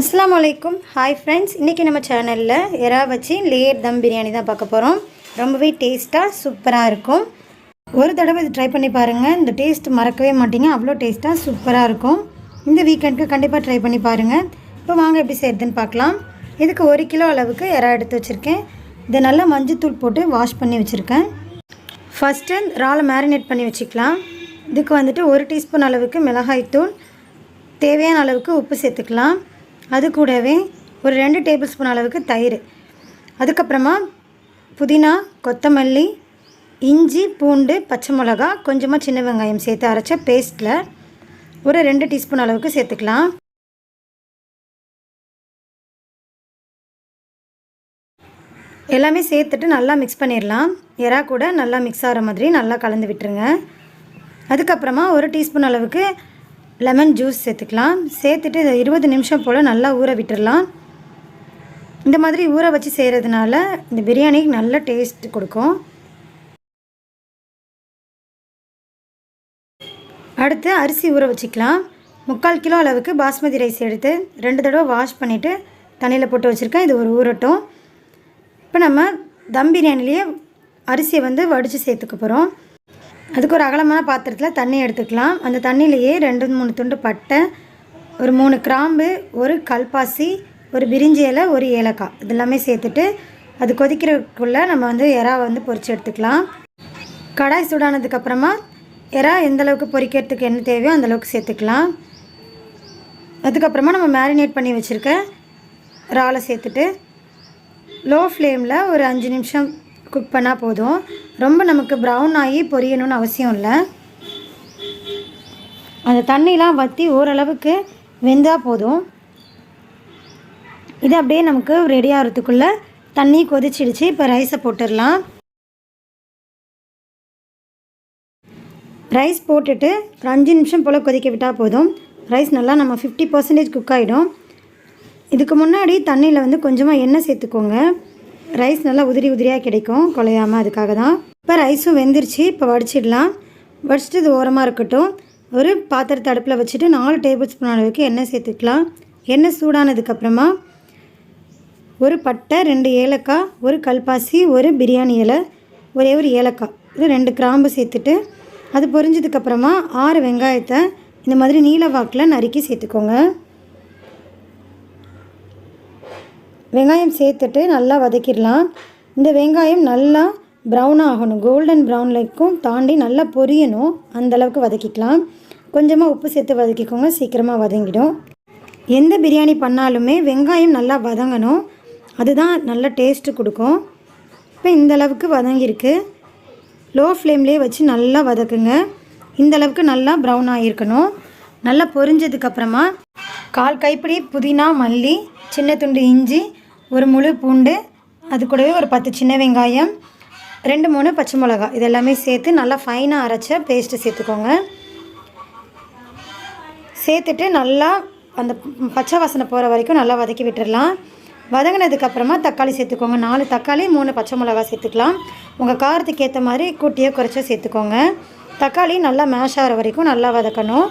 அஸ்லாம் அலைக்கும். Hi friends இன்றைக்கி நம்ம சேனலில் எறா வச்சு லேயர் தம் பிரியாணி தான் பார்க்க போகிறோம் ரொம்பவே டேஸ்ட்டாக சூப்பராக இருக்கும். ஒரு தடவை இது ட்ரை பண்ணி பாருங்கள் இந்த டேஸ்ட் மறக்கவே மாட்டீங்க. அவ்வளோ டேஸ்ட்டாக சூப்பராக இருக்கும். இந்த வீக்கெண்டுக்கு கண்டிப்பாக ட்ரை பண்ணி பாருங்கள் இப்போ வாங்க எப்படி செய்யறதுன்னு பார்க்கலாம். இதுக்கு ஒரு கிலோ அளவுக்கு எறா எடுத்து வச்சுருக்கேன். இதை நல்லா மஞ்சத்தூள் போட்டு வாஷ் பண்ணி வச்சுருக்கேன். ஃபஸ்ட்டு இறாலை மேரினேட் பண்ணி வச்சுக்கலாம். இதுக்கு வந்துட்டு ஒரு டீஸ்பூன் அளவுக்கு மிளகாய்த்தூள் தேவையான அளவுக்கு உப்பு சேர்த்துக்கலாம். அது கூடவே ஒரு ரெண்டு டேபிள் ஸ்பூன் அளவுக்கு தயிர். அதுக்கப்புறமா புதினா கொத்தமல்லி இஞ்சி பூண்டு பச்சை மிளகா கொஞ்சமாக சின்ன வெங்காயம் சேர்த்து அரைச்ச பேஸ்ட்டில் ஒரு ரெண்டு டீஸ்பூன் அளவுக்கு சேர்த்துக்கலாம். எல்லாமே சேர்த்துட்டு நல்லா மிக்ஸ் பண்ணிடலாம் எறா கூட நல்லா மிக்ஸ் ஆகிற மாதிரி நல்லா கலந்து விட்டுருங்க. அதுக்கப்புறமா ஒரு டீஸ்பூன் அளவுக்கு லெமன் ஜூஸ் சேர்த்துக்கலாம். சேர்த்துட்டு இதை இருபது நிமிஷம் போல் நல்லா ஊற விட்டுடலாம் இந்த மாதிரி ஊற வச்சு செய்கிறதுனால இந்த பிரியாணிக்கு நல்ல டேஸ்ட் கொடுக்கும். அடுத்து அரிசி ஊற வச்சுக்கலாம். முக்கால் கிலோ அளவுக்கு பாஸ்மதி ரைஸ் எடுத்து ரெண்டு தடவை வாஷ் பண்ணிவிட்டு தண்ணியில் போட்டு வச்சுருக்கேன். இது ஒரு ஊறட்டும். இப்போ நம்ம தம் பிரியாணிலேயே அரிசியை வந்து வடித்து சேர்த்துக்க போகிறோம் அதுக்கு ஒரு அகலமான பாத்திரத்தில் தண்ணி எடுத்துக்கலாம். அந்த தண்ணியிலையே ரெண்டு மூணு துண்டு பட்டை ஒரு மூணு கிராம்பு ஒரு கல்பாசி ஒரு பிரிஞ்சி இலை ஒரு ஏலக்காய். இதெல்லாமே சேர்த்துட்டு அது கொதிக்கிறதுக்குள்ளே நம்ம வந்து எறா வந்து பொறிச்சு எடுத்துக்கலாம். கடாய் சூடானதுக்கப்புறமா எறா எந்த அளவுக்கு என்ன தேவையோ அந்தளவுக்கு சேர்த்துக்கலாம். அதுக்கப்புறமா நம்ம மேரினேட் பண்ணி வச்சுருக்க இறாலை சேர்த்துட்டு லோ ஃப்ளேமில் ஒரு அஞ்சு நிமிஷம் குக் பண்ணால் போதும். ரொம்ப நமக்கு ப்ரௌன் ஆகி பொரியணும்னு அவசியம் இல்லை. அந்த தண்ணிலாம் வற்றி ஓரளவுக்கு வெந்தால் போதும். இது அப்படியே நமக்கு ரெடி ஆகிறதுக்குள்ளே தண்ணி கொதிச்சிடுச்சு. இப்போ ரைஸை போட்டுடலாம். ரைஸ் போட்டுட்டு ஒரு அஞ்சு நிமிஷம் போல் கொதிக்க விட்டால் போதும். ரைஸ் நல்லா நம்ம ஃபிஃப்டி பர்சன்டேஜ் குக் ஆகிடும் இதுக்கு முன்னாடி தண்ணியில் வந்து கொஞ்சமாக எண்ணெய் சேர்த்துக்கோங்க. ரைஸ் நல்லா உதிரி உதிரியாக கிடைக்கும். குலையாமல் அதுக்காக தான் இப்போ ரைஸும் வெந்துருச்சு. இப்போ வடிச்சிடலாம். வடிச்சிட்டு இது ஓரமாக இருக்கட்டும். ஒரு பாத்திரத்தை அடுப்பில் வச்சுட்டு நாலு டேபிள் ஸ்பூன் அளவுக்கு எண்ணெய் சேர்த்துக்கலாம். எண்ணெய் சூடானதுக்கப்புறமா ஒரு பட்டை ரெண்டு ஏலக்காய் ஒரு கல்பாசி ஒரு பிரியாணி இலை ஒரே ஒரு ஏலக்காய். இது ரெண்டு கிராம்பு சேர்த்துட்டு அது பொரிஞ்சதுக்கப்புறமா ஆறு வெங்காயத்தை இந்த மாதிரி நீல வாக்கில் நறுக்கி சேர்த்துக்கோங்க. வெங்காயம் சேர்த்துட்டு நல்லா வதக்கிடலாம். இந்த வெங்காயம் நல்லா ப்ரௌன் ஆகணும். கோல்டன் ப்ரௌன்லைக்கும் தாண்டி நல்லா பொரியணும். அந்தளவுக்கு வதக்கிக்கலாம். கொஞ்சமாக உப்பு சேர்த்து வதக்கிக்கோங்க. சீக்கிரமாக வதங்கிடும். எந்த பிரியாணி பண்ணாலுமே வெங்காயம் நல்லா வதங்கணும். அதுதான் நல்ல டேஸ்ட்டு கொடுக்கும். இப்போ இந்த அளவுக்கு வதங்கியிருக்கு. லோ ஃப்ளேம்லேயே வச்சு நல்லா வதக்குங்க. இந்த அளவுக்கு நல்லா ப்ரௌன் ஆகிருக்கணும் நல்லா பொரிஞ்சதுக்கப்புறமா கால் கைப்பிடி புதினா மல்லி சின்ன துண்டு இஞ்சி ஒரு முழு பூண்டு அது கூடவே ஒரு பத்து சின்ன வெங்காயம் ரெண்டு மூணு பச்சை மிளகா இதெல்லாமே சேர்த்து நல்லா ஃபைனாக அரைச்ச பேஸ்ட்டு சேர்த்துக்கோங்க. சேர்த்துட்டு நல்லா அந்த பச்சை வாசனை போகிற வரைக்கும் நல்லா வதக்கி விட்டுடலாம் வதங்கினதுக்கப்புறமா தக்காளி சேர்த்துக்கோங்க. நாலு தக்காளி மூணு பச்சை மிளகா சேர்த்துக்கலாம். உங்கள் காரத்துக்கு ஏற்ற மாதிரி கூட்டியே குறைச்சோ சேர்த்துக்கோங்க. தக்காளி நல்லா மேஷ் ஆகிற வரைக்கும் நல்லா வதக்கணும்.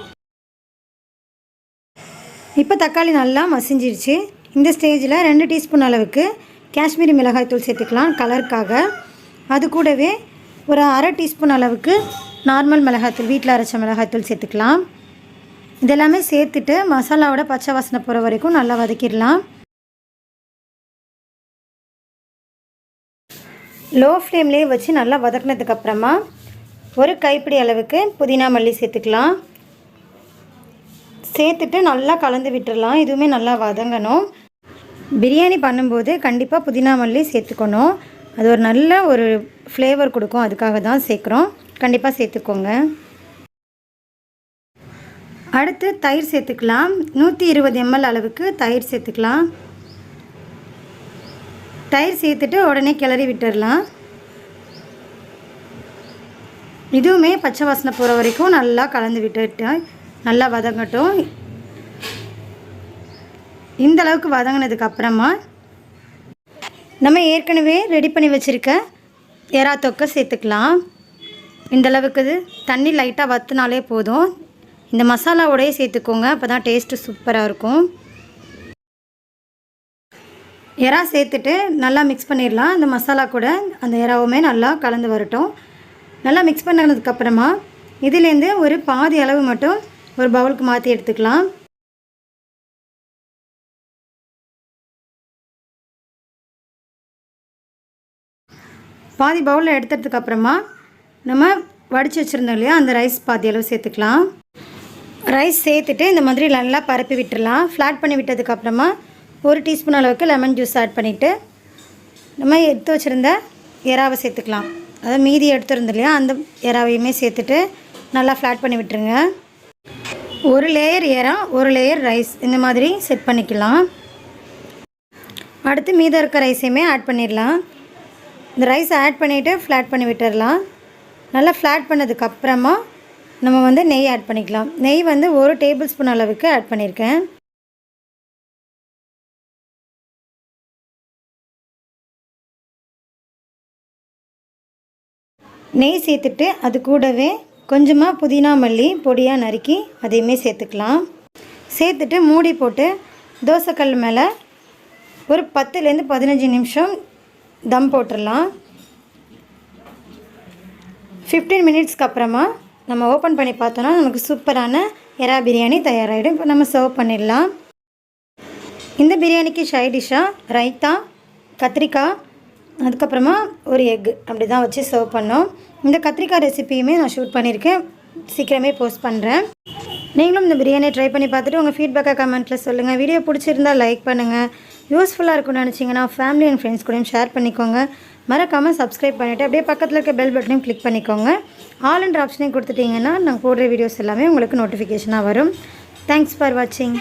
இப்போ தக்காளி நல்லா மசிஞ்சிடுச்சு இந்த ஸ்டேஜில் ரெண்டு டீஸ்பூன் அளவுக்கு காஷ்மீரி மிளகாய்த்தூள் சேர்த்துக்கலாம் கலருக்காக. அது கூடவே ஒரு அரை டீஸ்பூன் அளவுக்கு நார்மல் மிளகாய்த்தூள் வீட்டில் அரைச்ச மிளகாய்த்தூள் சேர்த்துக்கலாம். இதெல்லாமே சேர்த்துட்டு மசாலாவோட பச்சை வாசனை போகிற வரைக்கும் நல்லா வதக்கிடலாம். லோ ஃப்ளேம்லேயே வச்சு நல்லா வதக்கினதுக்கப்புறமா ஒரு கைப்பிடி அளவுக்கு புதினா மல்லி சேர்த்துக்கலாம். சேர்த்துட்டு நல்லா கலந்து விட்டுடலாம். இதுவுமே நல்லா வதங்கணும். பிரியாணி பண்ணும்போது கண்டிப்பாக புதினா மல்லி சேர்த்துக்கணும். அது ஒரு நல்ல ஒரு ஃப்ளேவர் கொடுக்கும். அதுக்காக தான் சேர்க்குறோம். கண்டிப்பாக சேர்த்துக்கோங்க. அடுத்து தயிர் சேர்த்துக்கலாம். நூற்றி இருபது எம்எல் அளவுக்கு தயிர் சேர்த்துக்கலாம். தயிர் சேர்த்துட்டு உடனே கிளறி விட்டுடலாம் இதுவுமே பச்சை வாசனை போகிற வரைக்கும் நல்லா கலந்து விட்டுட்டு நல்லா வதங்கட்டும். இந்த அளவுக்கு வதங்கினதுக்கு அப்புறமா நம்ம ஏற்கனவே ரெடி பண்ணி வச்சுருக்க எறா தொக்கை சேர்த்துக்கலாம். இந்த அளவுக்கு இது தண்ணி லைட்டாக வற்றுனாலே போதும். இந்த மசாலாவோடய சேர்த்துக்கோங்க அப்போ தான் டேஸ்ட்டு சூப்பராக இருக்கும். எறா சேர்த்துட்டு நல்லா மிக்ஸ் பண்ணிடலாம் அந்த மசாலா கூட அந்த எறாவுமே நல்லா கலந்து வரட்டும். நல்லா மிக்ஸ் பண்ணதுக்கப்புறமா இதுலேருந்து ஒரு பாதி அளவு மட்டும் ஒரு பவுலுக்கு மாற்றி எடுத்துக்கலாம். பாதி பவுலில் எடுத்ததுக்கு அப்புறமா நம்ம வடித்து வச்சுருந்தோம் இல்லையா அந்த ரைஸ் பாதி அளவு சேர்த்துக்கலாம். ரைஸ் சேர்த்துட்டு இந்த மாதிரி நல்லா பரப்பி விட்டுடலாம் ஃப்ளாட் பண்ணி விட்டதுக்கப்புறமா ஒரு டீஸ்பூன் அளவுக்கு லெமன் ஜூஸ் ஆட் பண்ணிவிட்டு நம்ம எடுத்து வச்சுருந்த எறாவை சேர்த்துக்கலாம். அதாவது மீதி எடுத்துருந்தோம் இல்லையா அந்த எறாவையுமே சேர்த்துட்டு நல்லா ஃப்ளாட் பண்ணி விட்டுருங்க. ஒரு லேயர் எறா ஒரு லேயர் ரைஸ் இந்த மாதிரி செட் பண்ணிக்கலாம். அடுத்து மீதம் இருக்க ரைஸையுமே ஆட் பண்ணிடலாம். இந்த ரைஸை ஆட் பண்ணிவிட்டு ஃப்ளாட் பண்ணி விட்டுடலாம் நல்லா ஃப்ளாட் பண்ணதுக்கப்புறமா நம்ம வந்து நெய் ஆட் பண்ணிக்கலாம். நெய் வந்து ஒரு டேபிள் ஸ்பூன் அளவுக்கு ஆட் பண்ணியிருக்கேன் நெய் சேர்த்துட்டு அது கூடவே கொஞ்சமாக புதினா மல்லி பொடியாக நறுக்கி அதையுமே சேர்த்துக்கலாம். சேர்த்துட்டு மூடி போட்டு தோசைக்கல் மேலே ஒரு பத்துலேருந்து பதினஞ்சு நிமிஷம் தம் போட்டுடலாம். ஃபிஃப்டீன் மினிட்ஸ்க்கு அப்புறமா நம்ம ஓப்பன் பண்ணி பார்த்தோன்னா நமக்கு சூப்பரான எறா பிரியாணி தயாராகிடும் இப்போ நம்ம சர்வ் பண்ணிடலாம். இந்த பிரியாணிக்கு சைட் டிஷ்ஷாக ரைத்தா கத்திரிக்காய் அதுக்கப்புறமா ஒரு எக் அப்படி தான் வச்சு சர்வ் பண்ணோம். இந்த கத்திரிக்காய் ரெசிபியுமே நான் ஷூட் பண்ணியிருக்கேன். சீக்கிரமே போஸ்ட் பண்ணுறேன் நீங்களும் இந்த பிரியாணியை ட்ரை பண்ணி பார்த்துட்டு உங்கள் ஃபீட்பேக்கை கமெண்ட்டில் சொல்லுங்கள் வீடியோ பிடிச்சிருந்தா லைக் பண்ணுங்கள் யூஸ்ஃபுல்லாக இருக்கும்னு நினச்சிங்கன்னா ஃபேமிலி அண்ட் ஃப்ரெண்ட்ஸ் கூடயும் ஷேர் பண்ணிக்கோங்க. மறக்காமல் சப்ஸ்கிரைப் பண்ணிவிட்டு அப்படியே பக்கத்தில் இருக்க பெல் பட்டனையும் கிளிக் பண்ணிக்கோங்க. ஆல் என்ற ஆப்ஷனையும் கொடுத்துட்டிங்கன்னா நாங்கள் போடுற வீடியோஸ் எல்லாமே உங்களுக்கு நோட்டிஃபிகேஷனாக வரும். தேங்க்ஸ் ஃபார் வாட்சிங்